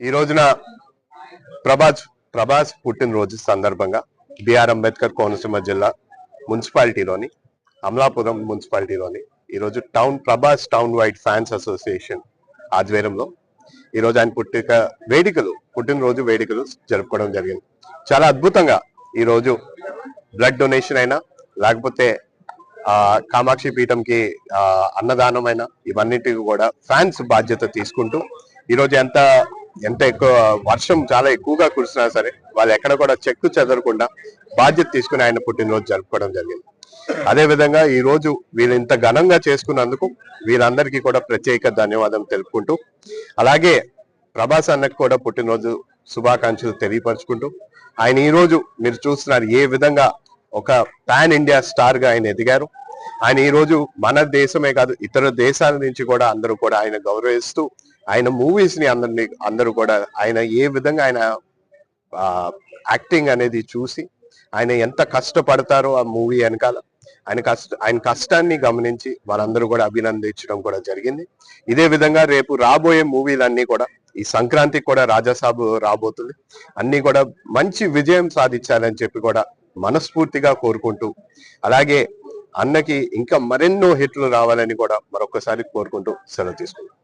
ఈ రోజున ప్రభాస్ ప్రభాస్ పుట్టినరోజు సందర్భంగా బిఆర్ అంబేద్కర్ కోనసీమ జిల్లా మున్సిపాలిటీలోని అమలాపురం మున్సిపాలిటీలోని ఈరోజు town Prabhas town wide fans association ఆధ్వర్యంలో ఈరోజు ఆయన పుట్టిక వేడుకలు పుట్టినరోజు వేడుకలు జరుపుకోవడం జరిగింది. చాలా అద్భుతంగా ఈరోజు బ్లడ్ డొనేషన్ అయినా లేకపోతే కామాక్షి పీఠంకి అన్నదానం అయినా ఇవన్నిటికి కూడా ఫ్యాన్స్ బాధ్యత తీసుకుంటూ ఈరోజు ఎంత ఎంత ఎక్కువ వర్షం చాలా ఎక్కువగా కురిసినా సరే వాళ్ళు ఎక్కడ కూడా చెక్కు చెదరకుండా బాధ్యత తీసుకుని ఆయన పుట్టినరోజు జరుపుకోవడం జరిగింది. అదే విధంగా ఈ రోజు వీళ్ళు ఇంత ఘనంగా చేసుకున్నందుకు వీరందరికీ కూడా ప్రత్యేక ధన్యవాదం తెలుపుకుంటూ అలాగే ప్రభాస్ అన్నకు కూడా పుట్టినరోజు శుభాకాంక్షలు తెలియపరుచుకుంటూ ఆయన ఈ రోజు మీరు చూస్తున్నారు ఏ విధంగా ఒక పాన్ ఇండియా స్టార్గా ఆయన ఎదిగారు. ఆయన ఈ రోజు మన దేశమే కాదు ఇతర దేశాల నుంచి కూడా అందరూ కూడా ఆయన గౌరవిస్తూ ఆయన మూవీస్ని అందరినీ అందరూ కూడా ఆయన ఏ విధంగా ఆయన యాక్టింగ్ అనేది చూసి ఆయన ఎంత కష్టపడతారో ఆ మూవీ వెనకాల ఆయన కష్ట ఆయన కష్టాన్ని గమనించి వారందరూ కూడా అభినందించడం కూడా జరిగింది. ఇదే విధంగా రేపు రాబోయే మూవీలన్నీ కూడా ఈ సంక్రాంతికి కూడా రాజాసాబు రాబోతుంది. అన్ని కూడా మంచి విజయం సాధించాలని చెప్పి కూడా మనస్ఫూర్తిగా కోరుకుంటూ అలాగే అన్నకి ఇంకా మరెన్నో హిట్లు రావాలని కూడా మరొకసారి కోరుకుంటూ సెలవు తీసుకుంటాం